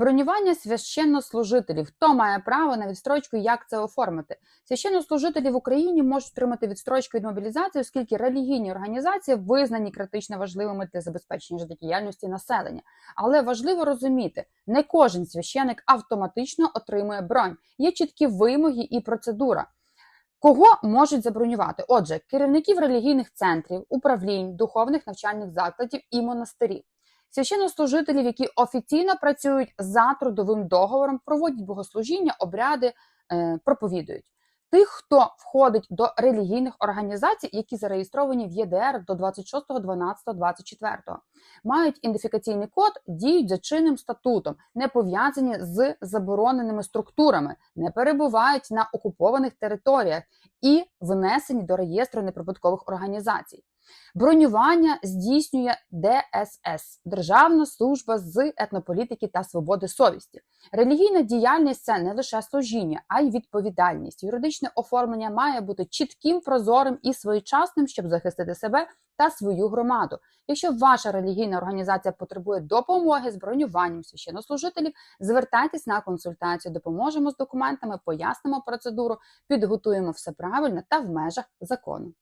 Бронювання священнослужителів. Хто має право на відстрочку як це оформити? Священнослужителі в Україні можуть отримати відстрочку від мобілізації, оскільки релігійні організації визнані критично важливими для забезпечення життєдіяльності населення. Але важливо розуміти, не кожен священик автоматично отримує бронь. Є чіткі вимоги і процедура. Кого можуть забронювати? Отже, керівників релігійних центрів, управлінь, духовних навчальних закладів і монастирів. Священнослужителів, які офіційно працюють за трудовим договором, проводять богослужіння, обряди, е, проповідують. Тих, хто входить до релігійних організацій, які зареєстровані в ЄДР до 26.12.24, мають ідентифікаційний код, діють за чинним статутом, не пов'язані з забороненими структурами, не перебувають на окупованих територіях і внесені до реєстру неприбуткових організацій. Бронювання здійснює ДСС Державна служба з етнополітики та свободи совісті. Релігійна діяльність це не лише служіння, а й відповідальність. Юридичне оформлення має бути чітким, прозорим і своєчасним, щоб захистити себе та свою громаду. Якщо ваша релігійна організація потребує допомоги з бронюванням священнослужителів, звертайтесь на консультацію, допоможемо з документами, пояснимо процедуру, підготуємо все правильно та в межах закону.